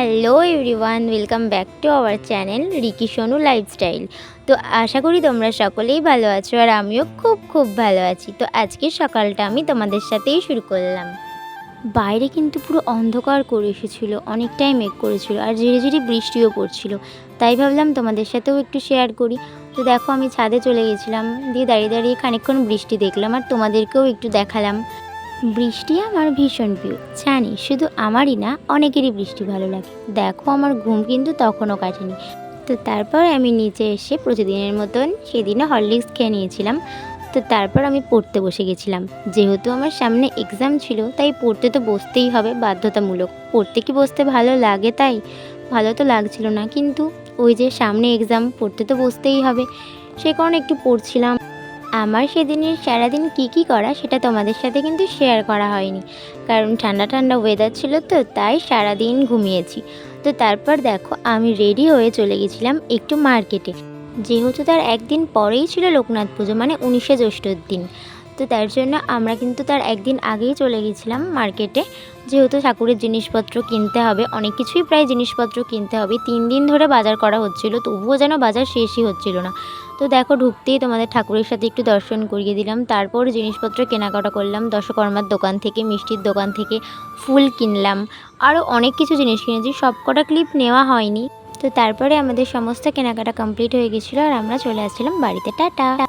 Hello everyone welcome back to our channel Ricky Sonu lifestyle তো আশা করি তোমরা সকলেই ভালো আছো আর আমিও খুব খুব ভালো আছি। তো আজকে সকালটা আমি তোমাদের সাথেই শুরু করলাম। বাইরে কিন্তু পুরো অন্ধকার করে এসেছিল, অনেকটাই মেঘ করেছিল আর ঝিরি ঝিরি বৃষ্টিও পড়ছিল। তাই ভাবলাম তোমাদের সাথেও একটু শেয়ার করি। তো দেখো আমি ছাদে চলে গেছিলাম, দিয়ে দাঁড়িয়ে দাঁড়িয়ে খানিকক্ষণ বৃষ্টি দেখলাম আর তোমাদেরকেও একটু দেখালাম। বৃষ্টি আমার ভীষণ প্রিয়। জানি শুধু আমারই না, অনেকেরই বৃষ্টি ভালো লাগে। দেখো, আমার ঘুম কিন্তু তখনও কাটেনি। তো তারপর আমি নিচে এসে প্রতিদিনের মতন সেদিনও হরলিক্স খেয়ে নিয়েছিলাম। তো তারপর আমি পড়তে বসে গেছিলাম। যেহেতু আমার সামনে এক্সাম ছিল, তাই পড়তে তো বসতেই হবে, বাধ্যতামূলক। পড়তে কি বসতে ভালো লাগে তাই? ভালো তো লাগছিল না, কিন্তু ওই যে সামনে এক্সাম পড়তে তো বসতেই হবে। সে কারণে একটু পড়ছিলাম। আমার সেদিনের সারাদিন কী কী করা সেটা তোমাদের সাথে কিন্তু শেয়ার করা হয়নি। কারণ ঠান্ডা ঠান্ডা ওয়েদার ছিল তো, তাই সারাদিন ঘুমিয়েছি। তো তারপর দেখো, আমি রেডি হয়ে চলে গেছিলাম একটু মার্কেটে যেহেতু তার একদিন পরেই ছিল লোকনাথ পুজো মানে উনিশে জ্যৈষ্ঠর দিন। তো তার জন্য আমরা কিন্তু তার একদিন আগেই চলে গেছিলাম মার্কেটে যেহেতু ঠাকুরের জিনিসপত্র কিনতে হবে, অনেক কিছুই প্রায় জিনিসপত্র কিনতে হবে। তিন দিন ধরে বাজার করা হচ্ছিল, তবুও যেন বাজার শেষই হচ্ছিল না। তো দেখো, ঢুকতেই তোমাদের ঠাকুরের সাথে একটু দর্শন করিয়ে দিলাম। তারপর জিনিসপত্র কেনাকাটা করলাম, দশকর্মার দোকান থেকে, মিষ্টির দোকান থেকে ফুল কিনলাম। আরও অনেক কিছু জিনিস কিনেছি সব কটা ক্লিপ নেওয়া হয়নি। তো তারপরে আমাদের সমস্ত কেনাকাটা কমপ্লিট হয়ে গেছিল আর আমরা চলে আসছিলাম বাড়িতে। টাটা!